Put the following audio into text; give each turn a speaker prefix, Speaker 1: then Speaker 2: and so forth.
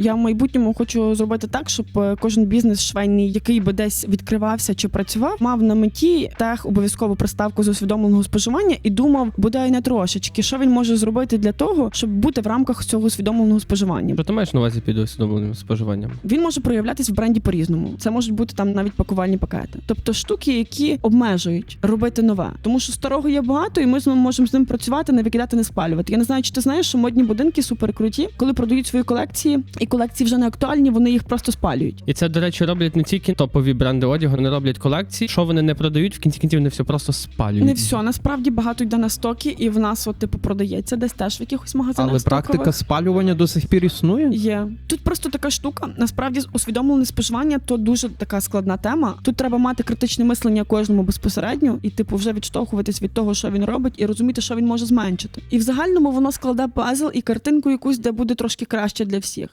Speaker 1: Я в майбутньому хочу зробити так, щоб е, кожен бізнес швейний, який би десь відкривався чи працював, мав на меті тех обов'язкову приставку з усвідомленого споживання і думав, бодай не трошечки, що він може зробити для того, щоб бути в рамках цього усвідомленого споживання.
Speaker 2: Що ти маєш на увазі під усвідомленим споживанням?
Speaker 1: Він може проявлятись в бренді по-різному. Це можуть бути там навіть пакувальні пакети, тобто штуки, які обмежують робити нове, тому що старого є багато, і ми з ним можемо з ним працювати, не викидати, не спалювати. Я не знаю, чи ти знаєш, що модні будинки супер круті, коли продають свої колекції, і колекції вже не актуальні, вони їх просто спалюють.
Speaker 2: І це, до речі, роблять не тільки топові бренди одягу, вони роблять колекції. Що вони не продають, в кінці кінців вони все просто спалюють.
Speaker 1: Не все насправді багато йде на стоки, і в нас, от типу, продається десь теж в якихось магазинах.
Speaker 3: Але
Speaker 1: стокових.
Speaker 3: практика спалювання до сих пір існує.
Speaker 1: Є тут просто така штука. Насправді усвідомлене споживання то дуже така складна тема. Тут треба мати критичне мислення кожному безпосередньо, і типу вже відштовхуватись від того, що він робить, і розуміти, що він може зменшити. І в загальному воно складе пазл і картинку якусь, де буде трошки краще для всіх.